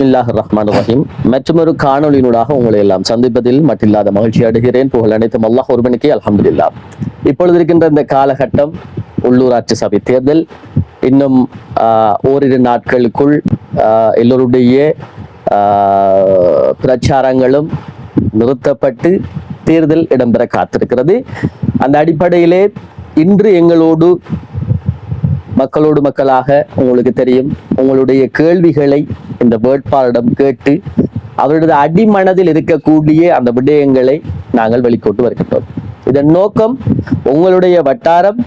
பிஸ்மில்லாஹ் ரஹ்மான் ரஹீம் மற்றொரு காணொலியினூடாக உங்களை எல்லாம் சந்திப்பதில் மட்டில்லாத மகிழ்ச்சி அடைகிறேன். புகழ் அனைத்தும் அல்லாஹ் ஒருவனுக்கே அல்ஹம்துலில்லா. இப்பொழுது இருக்கின்ற இந்த காலகட்டம் உள்ளூராட்சி சபை தேர்தல். இன்னும் ஓரிரு நாட்களுக்குள் எல்லோருடைய பிரச்சாரங்களும் நிறுத்தப்பட்டு தேர்தல் இடம்பெற காத்திருக்கிறது. அந்த அடிப்படையிலே இன்று எங்களோடு மக்களோடு மக்களாக உங்களுக்கு தெரியும். உங்களுடைய கேள்விகளை இந்த வேட்பாளரிடம் கேட்டு அவரது அடிமனதில் இருக்கக்கூடிய அந்த விடயங்களை நாங்கள் வெளிக்கொண்டு வருகின்றோம். இதன் நோக்கம் உங்களுடைய வட்டாரம்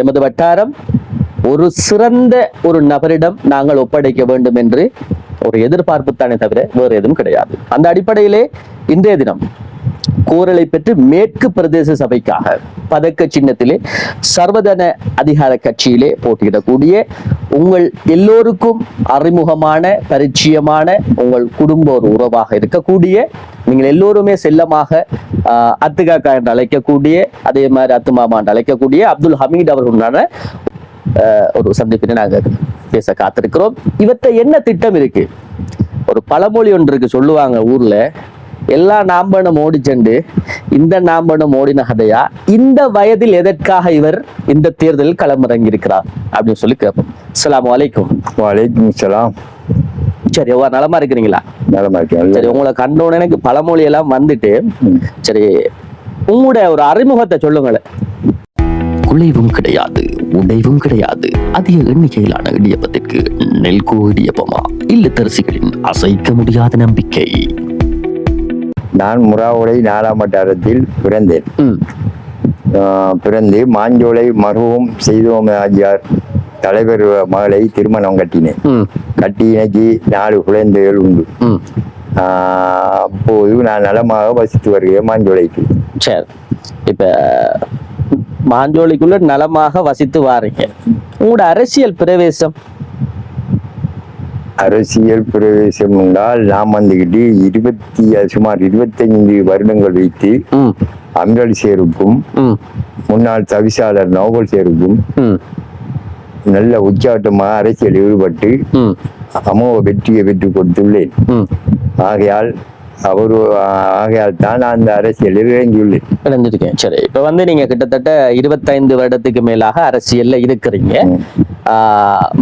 எமது வட்டாரம் ஒரு சிறந்த ஒரு நபரிடம் நாங்கள் ஒப்படைக்க வேண்டும் என்று ஒரு எதிர்பார்ப்பு தானே தவிர வேறு எதுவும் கிடையாது. அந்த அடிப்படையிலே இன்றைய தினம் கோரலை பெற்று மேற்கு பிரதேச சபைக்காக பதக்க சின்னத்திலே சர்வதன அதிகார கட்சியிலே போட்டியிடக்கூடிய உங்கள் எல்லோருக்கும் அறிமுகமான பரிச்சயமான உங்கள் குடும்ப ஒரு உறவாக இருக்கக்கூடிய நீங்கள் எல்லோருமே செல்லமாக அத்துகாக்கா என்று அழைக்கக்கூடிய அதே மாதிரி அத்து மாமா என்று அழைக்கக்கூடிய அப்துல் ஹமீத் அவர்களுடனான ஒரு சந்திப்பினை நாங்கள் பேச காத்திருக்கிறோம். இவற்றை என்ன திட்டம் இருக்கு? ஒரு பழமொழி ஒன்று இருக்கு சொல்லுவாங்க ஊர்ல. எல்லா நாம்பனும் ஓடிச்செண்டு இந்த நாம்பனும் ஓடின கதையா இந்த வயதில் எதற்காக இவர் இந்த தேர்தலில் களமிறங்கி இருக்கிறார் அப்படின்னு சொல்லி கேட்போம். அஸ்ஸலாமு அலைக்கும். வலைக்கும் சலாம் சரி எவ்வளவு நலமா இருக்கிறீங்களா? நலமா இருக்கேன் சரி உங்களை கண்டோன்னு எனக்கு பழமொழி எல்லாம் வந்துட்டு. சரி உங்களுடைய ஒரு அறிமுகத்தை சொல்லுங்களேன். குலைவும் கிடையாது உடைவும் கிடையாது. அதிக எண்ணிக்கையிலான இடியப்பத்திற்கு நெல்கோ இடியப்பமா இல்லத்தரசிகளின் அசைக்க முடியாத நம்பிக்கை. நான் முறாவுடை நாலாம் வட்டாரத்தில் பிறந்தேன். ஆஹ் பிறந்து மாஞ்சோலை மருவம் செய்தோம் ஆஜியார் தலைவர் மகளை திருமணம் கட்டினேன். கட்டி இன்னைக்கு நாலு குழந்தைகள் உண்டு. ஆஹ் அப்போது நான் நலமாக வசித்து வருகிறேன் மாஞ்சோலைக்கு. சரி. இப்ப மாஞ்சோலைக்குள்ள நலமாக வசித்து வாருங்க. உங்களோட அரசியல் பிரவேசம்? அரசியல் பிரவேசம் என்றால் நாம் வந்துக்கிட்டு இருபத்தி சுமார் இருபத்தைந்து வருடங்கள் வைத்து அங்கல் சேருக்கும் முன்னாள் தவிசாளர் நோபல் சேருக்கும் நல்ல உச்சாட்டமாக அரசியல் ஈடுபட்டு அமோக வெற்றியை பெற்றுக் கொடுத்துள்ளேன். ஆகையால் அவர் ஆகையால் தான் நான் அந்த அரசியலில் இறங்கியுள்ளேன் இணைஞ்சிருக்கேன் சரி இப்ப வந்து நீங்க கிட்டத்தட்ட இருபத்தைந்து வருடத்துக்கு மேலாக அரசியல்ல இருக்கிறீங்க.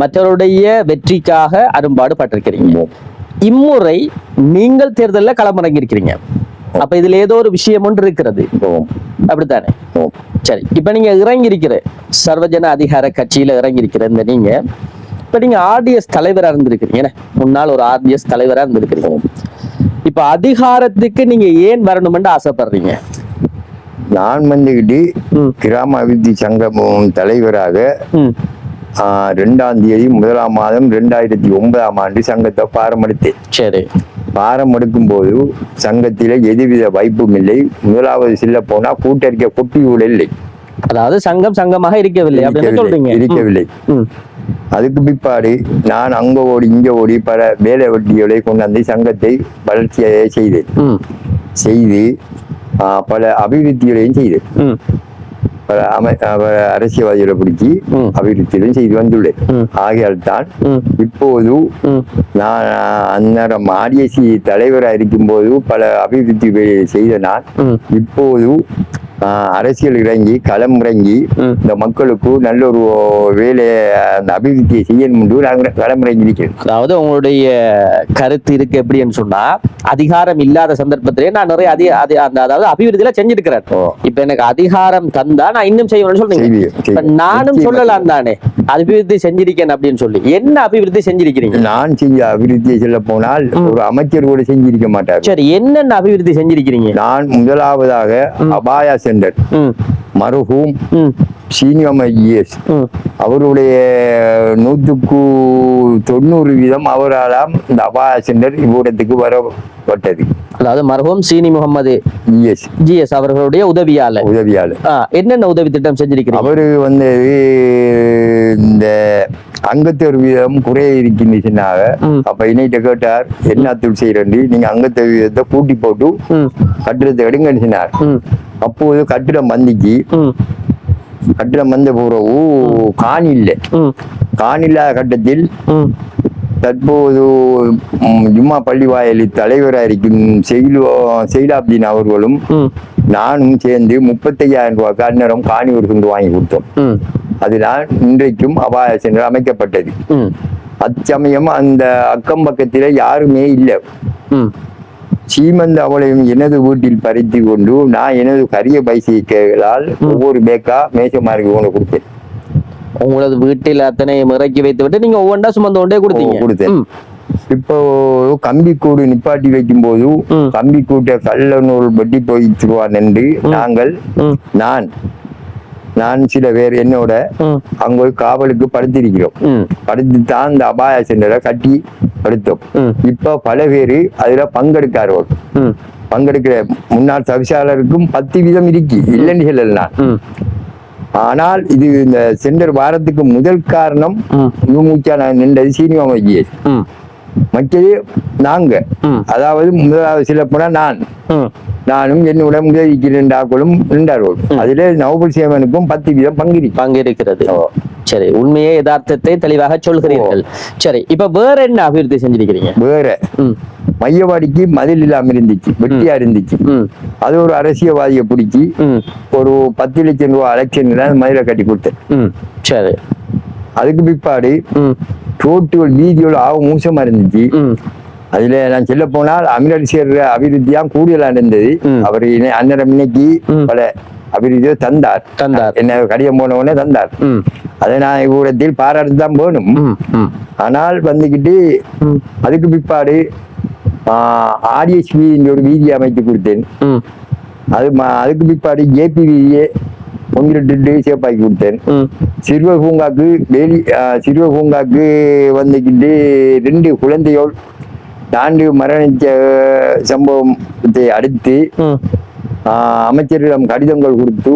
மற்றவருடைய வெற்றிக்காக அரும்பாடு பட்டிருக்கிறீங்க இம்முறை நீங்கள் தேர்தல்ல களமிறங்கி இருக்கிறீங்க அப்ப இதுல ஏதோ ஒரு விஷயம் ஒன்று இருக்கிறது. அப்படித்தானே? சரி இப்ப நீங்க இறங்கி இருக்கிற சர்வஜன அதிகார கட்சியில இறங்கி இருக்கிற இந்த நீங்க இப்ப நீங்க ஆர்டிஎஸ் தலைவரா இருந்திருக்கிறீங்க? முன்னாள் ஒரு ஆர்டிஎஸ் தலைவரா இருந்திருக்கிறீங்க. இப்ப அதிகாரத்துக்கு நீங்க ஏன் வரணும்னு ஆசைப்படுறீங்க? நான் வந்துக்கிட்டு ம். கிராம அபிவிருத்தி சங்கம் தலைவராக ரெண்டாம் தேதி முதலாம் மாதம் ரெண்டாயிரத்தி ஒன்பதாம் ஆண்டு சங்கத்தை பாரமெடுத்தேன் சரி. பாரமெடுக்கும் போது சங்கத்தில எதுவித வாய்ப்பும் இல்லை. முதலாவது செல்ல போனா கூட்டறிக்கை கொட்டி கூட இல்லை. அதாவது சங்கம் சங்கமாக இருக்கவில்லை இருக்கவில்லை. அதுக்கு பிற்பாடு நான் அங்க ஓடி இங்க ஓடி பல வேலை வெட்டிகளை கொண்டாந்து சங்கத்தை வளர்ச்சியை செய்தேன் செய்து பல அபிவிருத்திகளையும் செய்தேன் பல அமை அரசியல்வாதிகளை பிடிச்சி. அபிவிருத்திகளையும் செய்து வந்துள்ளேன். ஆகையால் தான் இப்போது நான் அந்நேரம் ஆர்எஸ்சி தலைவராக இருக்கும்போது பல அபிவிருத்தி செய்த நான் இப்போது அரசியல் இறங்கி களம் இறங்கி. இந்த மக்களுக்கு நல்ல ஒரு வேலையை அந்த அபிவிருத்தியை செய்யணும் என்று நாங்கள் களம் இறங்கி இருக்கிறேன் அதாவது உங்களுடைய கருத்து இருக்கு எப்படின்னு சொன்னா அதிகாரம் இல்லாத சந்தர்ப்பத்திலே நான் நிறைய அதி அந்த அதாவது அபிவிருத்தியில செஞ்சிருக்கிறேன். இப்ப எனக்கு அதிகாரம் தந்தா நான் இன்னும் சொல்றீங்க. இப்ப செய்வீங்க. நானும் சொல்லலாம் தானே. அபிவிருத்தி செஞ்சிருக்கேன் அப்படின்னு சொல்லி. என்ன அபிவிருத்தி செஞ்சிருக்கிறீங்க? நான் செஞ்ச அபிவிருத்தியை சொல்ல போனால் ஒரு அமைச்சர் கூட செஞ்சிருக்க மாட்டார். சரி என்னென்ன அபிவிருத்தி செஞ்சிருக்கிறீங்க? நான் முதலாவதாக அபாயா சென்டர் ம் மருகும் ம் சீனியம் ஐஎஸ் அவருடைய நூற்றுக்கு தொண்ணூறு வீதம் அவரால் இந்த அபாய சென்டர் இவ்விடத்துக்கு வரப்பட்டது. அதாவது மர்ஹூம் சீனி முகமது இஎஸ் ஜிஎஸ் அவர்களுடைய உதவியாளர். உதவியாளர். என்னென்ன உதவி திட்டம் செஞ்சிருக்கிறீங்க? அவரு வந்து இந்த அங்கத்தொரு வீதம் குறைய ம். அப்ப இணைட்ட கேட்டார் என்ன தொழில் செய்யறேன் நீங்க அங்கத்தொரு வீதத்தை கூட்டி போட்டு கட்டிடத்தை எடுங்கன்னு சொன்னார் அப்போது கட்டிடம் வந்துச்சு. கட்டிடம் வந்த பிறகு காணி இல்லை ம். காணி இல்லாத கட்டத்தில் தற்போது ஜும்மா பள்ளி வாயிலில் தலைவராக இருக்கும் செயலு செயலாப்தீன் அவர்களும் நானும் சேர்ந்து முப்பத்தையாயிரம் ரூபாய்க்கு அந்நேரம் காணி ஒரு துண்டு வாங்கி கொடுத்தோம். அதனால் இன்றைக்கும் அபாய சென்டர் அமைக்கப்பட்டது. அச்சமயம் அந்த அக்கம் பக்கத்தில் யாருமே இல்லை. சீமந்த அவளையும் எனது வீட்டில் பறித்து கொண்டு நான் எனது கரிய பைசைக்களால் ஒவ்வொரு பேக்கா மேசமாருக்கு கொண்டு கொடுத்தேன். உங்களது வீட்டில் அத்தனை இறக்கி வைத்து விட்டு நீங்க ஒவ்வொன்றா சுமந்து கொண்டே கொடுத்தீங்க. கொடுத்தேன். இப்போ கம்பிக்கூடு நிப்பாட்டி வைக்கும் போது ம். கம்பிக்கூட்டை கள்ள நூல் வெட்டி போயிடுவான் என்று நாங்கள் நான் நான் சில பேர் என்னோட அங்க ஒரு காவலுக்கு படுத்திருக்கிறோம். படுத்து தான் இந்த அபாய சென்டரை கட்டி படுத்தோம். இப்ப பல பேர் அதுல பங்கெடுக்கார்கள் ம், பங்கெடுக்கிற முன்னாள் தவிசாளருக்கும் பத்து வீதம் இருக்கு. இல்லைன்னு சொல்லலாம் ஆனால் இது இந்த சென்டர் வாரத்துக்கு முதல் காரணம் மூச்சா நான் நின்றது சீனிவாம ஐயர் மற்றது நாங்க. அதாவது முதலாவது சில போனா நான். நானும் என்னோட முதலிக்கு ரெண்டாக்களும் நின்றார்கள். அதிலே நவபல் சேவனுக்கும் பத்து வீதம் பங்கு இருக்கிறது ஓ. சரி உண்மையே யதார்த்தத்தை தெளிவாக சொல்கிறீர்கள். சரி இப்ப வேற என்ன அபிவிருத்தி செஞ்சிருக்கிறீங்க? வேற. மையவாடிக்கு மதில் இல்லாம இருந்துச்சு வெட்டியா இருந்துச்சு. அது ஒரு அரசியல்வாதியை பிடிச்சி ஒரு பத்து லட்சம் ரூபாய் அந்த மதிலை கட்டி கொடுத்தேன். சரி. அதுக்கு பிற்பாடு ம், ரோட்டுகள் வீதியோட ஆக மோசமா இருந்துச்சு. அதுல நான் சொல்ல போனால் அமீரர் சேர்ற அபிவிருத்தியா கூடுதலா இருந்தது. அவர் அன்னரம் இன்னைக்கு. பல அபிவிருத்தியை தந்தார். தந்தார். என்ன கடிதம் போன உடனே தந்தார். அதை நான் இவ்விடத்தில் பாராட்டு தான் போகணும் ஆனால் வந்துக்கிட்டு அதுக்கு பிற்பாடு ஆர்எஸ்பி ஒரு வீதியை அமைத்து கொடுத்தேன். அது அதுக்கு பிற்பாடு ஜேபி வீதியை பொங்கிட்டு சேப்பாக்கி கொடுத்தேன் ம், சிறுவர் பூங்காக்கு வேலி ஆ, சிறுவர் பூங்காக்கு வந்துக்கிட்டு ரெண்டு குழந்தைகள் தாண்டு மரணிச்ச சம்பவத்தை அடுத்து அமைச்சரிடம் கடிதங்கள் கொடுத்து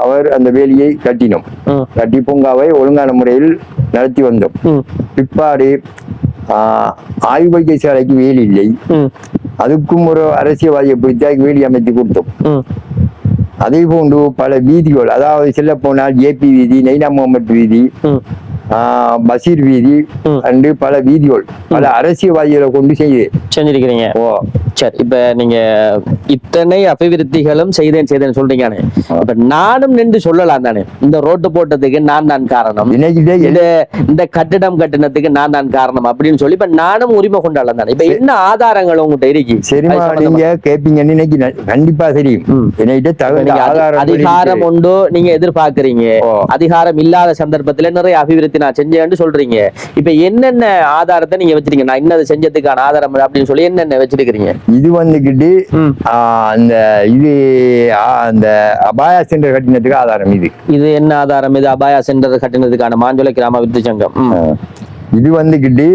அவர் அந்த வேலியை கட்டினோம். கட்டி பூங்காவை ஒழுங்கான முறையில் நடத்தி வந்தோம். பிற்பாடு ஆ, ஆய்வு வைத்தியசாலைக்கு வேலி இல்லை. அதுக்கும் ஒரு அரசியல்வாதியை பிடித்து வேலி அமைத்து கொடுத்தோம். அதே போன்று பல வீதிகள் அதாவது செல்ல போனால் ஏபி வீதி நைனா முகமது வீதி பஷீர் வீதி. அண்டு பல வீதிகள் பல அரசியல்வாதிகளை கொண்டு செய்து செஞ்சிருக்கிறீங்க. ஓ. சரி இப்ப நீங்க இத்தனை அபிவிருத்திகளும் செய்தேன் செய்தேன் சொல்றீங்கன்னு இப்ப நானும் நின்று சொல்லலாம் தானே. இந்த ரோட்டு போட்டதுக்கு நான் தான் காரணம். இந்த கட்டிடம் கட்டினத்துக்கு நான் தான் காரணம் அப்படின்னு சொல்லி இப்ப நானும் உரிமை கொண்டாடலாம் தானே. இப்ப என்ன ஆதாரங்கள் உங்ககிட்ட இருக்கு? சரிமா நீங்க கேப்பீங்கன்னு இன்னைக்கு கண்டிப்பா தெரியும். அதிகாரம் உண்டோ நீங்க எதிர்பார்க்கறீங்க. அதிகாரம் இல்லாத சந்தர்ப்பத்துல நிறைய அபிவிருத்தி நான் செஞ்சேன்னு சொல்றீங்க. இப்ப என்னென்ன ஆதாரத்தை நீங்க வச்சிருக்கீங்க? நான் இன்னது செஞ்சதுக்கான ஆதாரம் அப்படின்னு சொல்லி என்னென்ன வச்சிருக்கிறீங்க? இது வந்துகிட்டு அந்த இது அந்த அபாயா சென்டர் கட்டினத்துக்கு ஆதாரம் இது. இது என்ன ஆதாரம்? இது அபாயா சென்டர் கட்டினதுக்கான மாஞ்சோலை கிராம விருத்தி சங்கம். இது வந்துகிட்டு.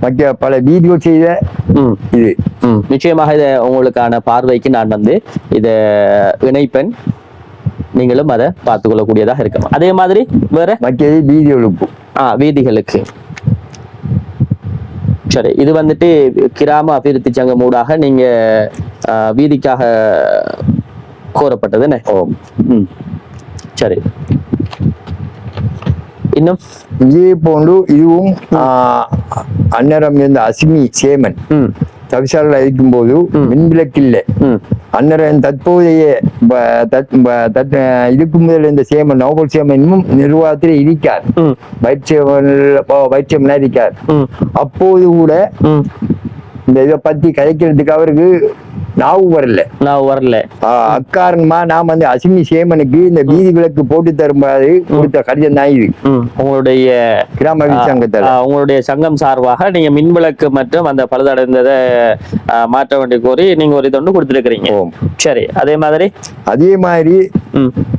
மற்ற பல வீடியோ செய்த. இது. நிச்சயமாக இதை உங்களுக்கான பார்வைக்கு நான் வந்து இதை இணைப்பேன். நீங்களும் அதை பார்த்துக் கொள்ளக்கூடியதாக இருக்கணும். அதே மாதிரி வேற? மற்றது வீடியோவுக்கு ஆ வீதிகளுக்கு. சரி இது வந்துட்டு கிராம அபிவிருத்தி சங்கம் ஊடாக நீங்க வீதிக்காக கோரப்பட்டது என்ன ஓ ம். சரி. இன்னும்? இதே போன்று இதுவும் அன்னரம் இருந்த அஸ்மி சேமன். ம். தவிசாரில் இருக்கும்போது மின்விளக்கு இல்லை அன்னரன் தற்போதைய இதுக்கு முதல் இந்த சேமன் நோபல் சேமன் இன்னும் நிர்வாகத்தில் இருக்கார். வைத்தியம்னா இருக்கார். அப்போது கூட இந்த இதை பத்தி கதைக்கிறதுக்கு அவருக்கு நாவு வரல. நான் வரல. அக்காரணமா நான் வந்து அசிமி சேமனுக்கு இந்த வீதி விளக்கு போட்டு தரும்போது கொடுத்த கடிதம் தான் இது. உங்களுடைய கிராம சங்கத்தில். உங்களுடைய சங்கம் சார்பாக நீங்க மின்விளக்கு மற்றும் அந்த பழுதடைந்ததை மாற்ற வேண்டி கோரி நீங்க ஒரு இது ஒன்று கொடுத்துருக்கிறீங்க. சரி அதே மாதிரி? அதே மாதிரி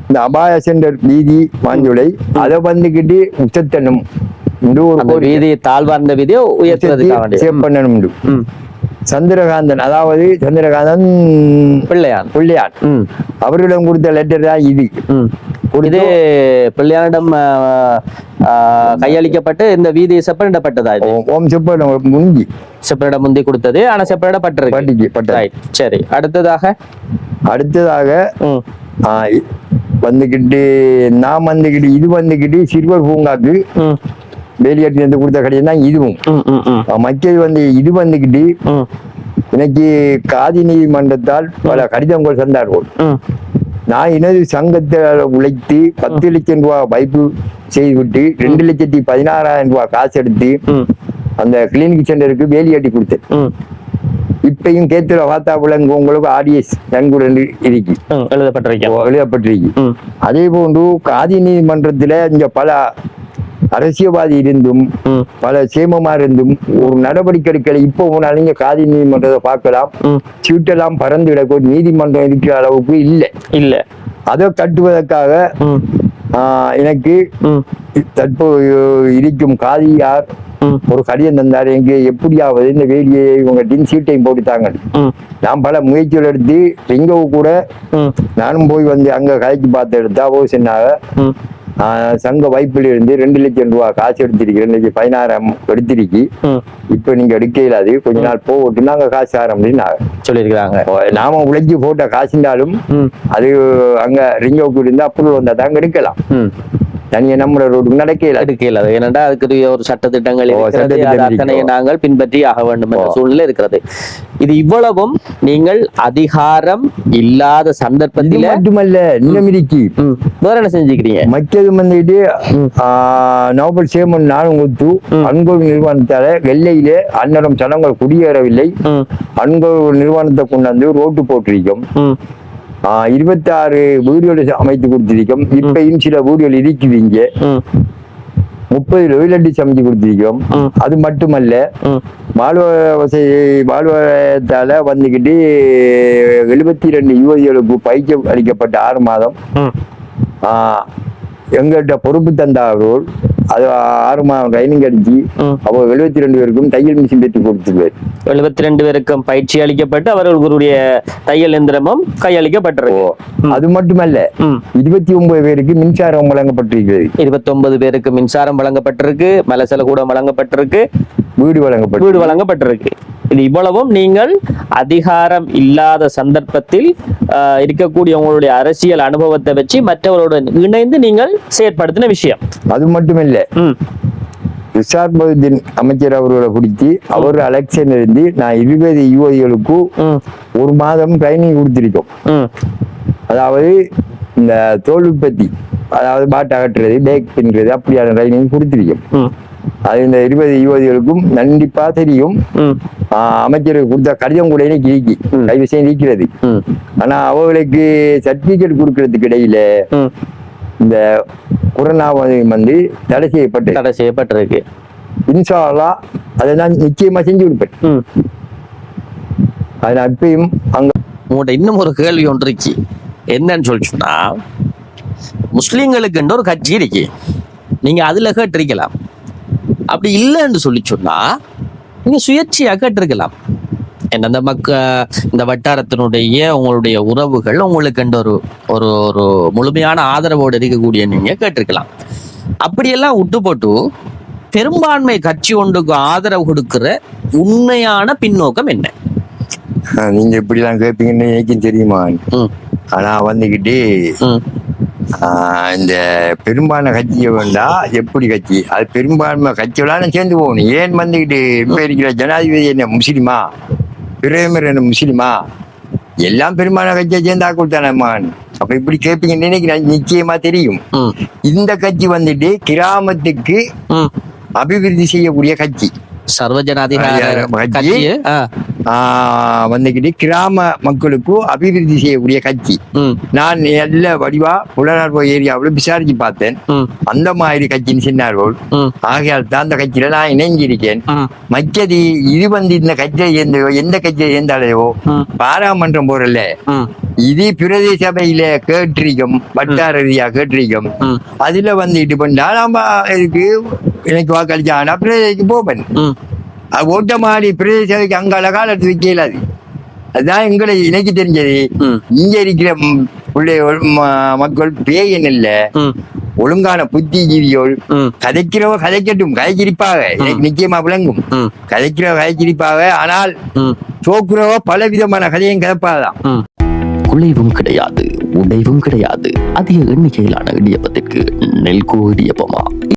இந்த அபாய சென்டர் வீதி மாஞ்சுளை அதை வந்துகிட்டு உச்சத்தனும். வீதி தாழ்வார்ந்த வீதியை சேவ் பண்ணணும் சந்திரகாந்தன் அதாவது சந்திரகாந்தன் பிள்ளையான். பிள்ளையான். ம். அவரிடம் கொடுத்த லெட்டர் தான் இது. ம். இது பிள்ளையானிடம் கையளிக்கப்பட்டு இந்த வீதி செப்பனிடப்பட்டதா இது? ஓம் ஓம் செப்ப முங்கி செப்பனிடம் முந்தி கொடுத்தது ஆனா செப்பனிடப்பட்டிருக்கு. பட்டிக்கு பட்ட சரி. அடுத்ததாக? அடுத்ததாக வந்துகிட்டு நான் வந்துகிட்டு இது வந்துகிட்டு சிறுவர் பூங்காக்கு ம் வேலியாட்டி வந்து கொடுத்த கடிதம் தான் இதுவும். மக்கள் வந்து இது வந்துக்கிட்டு ம். எனக்கு காதி நீதிமன்றத்தால் பல கடிதங்கள் தந்தார்கள். நான் எனது சங்கத்தில் உழைத்து பத்து லட்சம் ரூபாய் வைப்பு செய்துவிட்டு ரெண்டு லட்சத்தி பதினாறாயிரம் ரூபாய் காசு எடுத்து அந்த கிளினிக் சென்டருக்கு வேலியாட்டி கொடுத்தேன். இப்பயும் கேத்துல வாத்தா விளங்கு உங்களுக்கு ஆடிஎஸ் நன்கூடன் இருக்கு. எழுதப்பட்டிருக்கு. ம். அதே போன்று காதி நீதிமன்றத்துல இங்க பல அரசியல்வாதி இருந்தும் பல சேமமா இருந்தும் ஒரு நடவடிக்கை எடுக்கல. இப்போ போனாலும் நீங்க காதி நீதிமன்றத்தை பார்க்கலாம். சீட்டெல்லாம் பறந்து கிடக்கும் நீதிமன்றம் இருக்கிற அளவுக்கு இல்லை. இல்ல. அதை கட்டுவதற்காக எனக்கு தற்போது இருக்கும் காதியார் ஒரு கடிதம் தந்தார். எங்க எப்படியாவது இந்த வேலியை இவங்க டின் சீட்டையும் போட்டுத்தாங்க நான் பல முயற்சிகள் எடுத்து எங்கோ கூட நானும் போய் வந்து அங்க கதைக்கு பார்த்து எடுத்தா ஓ சொன்னாங்க. சங்க வைப்பில் இருந்து ரெண்டு லட்சம் ரூபாய் காசு எடுத்திருக்கு ரெண்டு லட்சம் பதினாயிரம் எடுத்திருக்கு இப்ப நீங்க எடுக்க இயலாது கொஞ்ச நாள் போட்டு நாங்க காசு ஆரம்பிச்சு சொல்லியிருக்கிறாங்க. நாம உழைச்சி போட்ட காசுண்டாலும் ம். அது அங்க ரிங்கோக்கு இருந்தா அப்ரூவல் வந்தா தாங்க எடுக்கலாம். ம் தனியா நம்ம ரோட்டுக்கு நடக்க இயலாது எடுக்கல அது ஏனென்றா அதுக்குரிய ஒரு சட்டத்திட்டங்கள் அது இருக்கு. அத்தனை நாங்கள் பின்பற்றி ஆக வேண்டும் என்ற. சூழ்நிலை இருக்கிறது. இது இவ்வளவும் நீங்கள் அதிகாரம் இல்லாத சந்தர்ப்பத்தில மட்டுமல்ல ம், வேற என்ன செஞ்சுக்கிறீங்க? மற்றது வந்துட்டு நோபல் சேமன் நானும் ஒத்து அன்கோல் நிறுவனத்தால வெள்ளையிலே அன்னரம் சனங்கள் குடியேறவில்லை. ம். அன்கோல் நிறுவனத்தை கொண்டாந்து ரோட்டு போட்டிருக்கோம். இருபத்தாறு வீடுகள் அமைத்து கொடுத்திருக்கோம். இப்பயும் சில வீடுகள் இருக்குது இங்க முப்பது லட்சம் சமைச்சு கொடுத்திருக்கோம். அது மட்டுமல்ல ம். வாழ்வ வசதி வாழ்வத்தால வந்துக்கிட்டு எழுபத்தி ரெண்டு யுவதிகளுக்கு பயிற்சி அளிக்கப்பட்ட ஆறு மாதம். எங்கள்கிட்ட பொறுப்பு தந்தார்கள். அது ஆறு மாதம் ட்ரைனிங் அடிச்சு. அப்போ எழுபத்தி ரெண்டு பேருக்கும் தையல் மிஷின் பெற்று கொடுத்துருவார் எழுபத்தி ரெண்டு பேருக்கும் பயிற்சி அளிக்கப்பட்டு அவர்களுடைய தையல் எந்திரமும் கையளிக்கப்பட்டிருக்கு. அது மட்டுமல்ல இருபத்தி ஒன்பது பேருக்கு மின்சாரம் வழங்கப்பட்டிருக்கிறது. இருபத்தொன்பது பேருக்கு மின்சாரம் வழங்கப்பட்டிருக்கு மலசல கூட வழங்கப்பட்டிருக்கு வீடு வழங்கப்பட்டு வீடு வழங்கப்பட்டிருக்கு. இது இவ்வளவும் நீங்கள் அதிகாரம் இல்லாத சந்தர்ப்பத்தில் இருக்கக்கூடிய உங்களுடைய அரசியல் அனுபவத்தை வச்சு மற்றவர்களுடன் இணைந்து நீங்கள் செயற்படுத்தின விஷயம். அது மட்டுமல்ல ம். ரிஷாத் மொஹிதீன் அமைச்சர் அவர்களை பிடிச்சி அவர் எலெக்ஷன் இருந்து நான் இருபது யுவதிகளுக்கு ம். ஒரு மாதம் ட்ரைனிங் கொடுத்திருக்கோம். அதாவது இந்த தோல் உற்பத்தி அதாவது பாட்டு அகற்றுறது பேக் பின்றது அப்படியான ட்ரைனிங் கொடுத்திருக்கோம். அது இந்த இருபது யுவதிகளுக்கும் கண்டிப்பா தெரியும். அமைச்சருக்கு கொடுத்த கடிதம் கூட இன்னைக்கு இருக்கு. ம். கைவசம் இருக்கிறது. ம். ஆனா அவங்களுக்கு சர்டிபிகேட் கொடுக்கறதுக்கு இடையில இந்த கொரோனா வந்து தடை செய்யப்பட்டு. தடை செய்யப்பட்டிருக்கு. இன்ஷா அல்லாஹ் அதை நான் நிச்சயமா செஞ்சு கொடுப்பேன். ம். அதை நான் இப்பயும் அங்க உங்கள்கிட்ட இன்னும் ஒரு கேள்வி ஒன்று இருக்கு. என்னன்னு சொல்லி சொன்னா முஸ்லீம்களுக்கு ஒரு கட்சி இருக்கு. நீங்க அதுல கேட்டிருக்கலாம். அப்படி இல்லைன்னு சொல்லி சொன்னா நீங்க சுயேட்சையா கேட்டிருக்கலாம் இந்த மக்க இந்த வட்டாரத்தினுடைய உங்களுடைய உறவுகள் உங்களுக்கு ஒரு ஒரு ஒரு முழுமையான ஆதரவோடு இருக்கக்கூடிய நீங்க கேட்டிருக்கலாம். அப்படியெல்லாம் விட்டு போட்டு பெரும்பான்மை கட்சி ஒன்றுக்கு ஆதரவு கொடுக்கிற உண்மையான பின்னோக்கம் என்ன? நீங்க இப்படிலாம் கேட்பீங்கன்னு எனக்கும் தெரியுமா? ஆனா வந்துகிட்டு இந்த பெரும்பான்மை கட்சியை வேண்டா எப்படி கட்சி? அது பெரும்பான்மை கட்சியோட சேர்ந்து போகணும். ஏன் வந்துகிட்டு இப்ப இருக்கிற ஜனாதிபதி என்ன முஸ்லிமா? பிரதமர் என்ன முஸ்லிமா? எல்லாம் பெரும்பான்மை கட்சியை சேர்ந்து ஆக்குள் தானேமான் அப்ப இப்படி கேட்பீங்கன்னு எனக்கு நி- நிச்சயமா தெரியும். இந்த கட்சி வந்துட்டு கிராமத்துக்கு அபிவிருத்தி செய்யக்கூடிய கட்சி. சர்வஜனாதிகார அதிகார வந்துகிட்டு கிராம மக்களுக்கு அபிவிருத்தி செய்யக்கூடிய கட்சி. நான் நல்ல வடிவா புலனர்வு ஏரியாவில் விசாரிச்சு பார்த்தேன். அந்த மாதிரி கட்சின்னு சொன்னார்கள். ஆகையால் தான் அந்த கட்சியில நான் இணைஞ்சிருக்கேன். மற்றது இது வந்து இந்த கட்சியை எந்த எந்த கட்சியை சேர்ந்தாலேயோ. பாராமன்றம் போறல இது பிரதேச சபையில கேட்டிருக்கோம் வட்டார ரீதியா கேட்டிருக்கோம். அதுல வந்து இது பண்ணா நம்ம இதுக்கு எனக்கு வாக்களிச்சானா பிரதேசக்கு போவேன் அது ஓட்ட மாறி பிரதேச சபைக்கு அங்கால காலத்து வைக்கல அது. அதுதான் எங்களை எனக்கு தெரிஞ்சது. இங்க இருக்கிற ம- மக்கள் பேயன் இல்ல ஒழுங்கான புத்திஜீவியோள் ம். கதைக்கிறவ கதைக்கட்டும் கதைச்சிரிப்பாக. நிச்சயமா விளங்கும். கதைக்கிறவ கதைச்சிரிப்பாக. ஆனால் சோக்குறவ பல விதமான கதையும் கதைப்பாதான் குலைவும் கிடையாது உடைவும் கிடையாது. அதிக எண்ணிக்கையிலான இடியப்பத்திற்கு நெல்கோ இடியப்பமா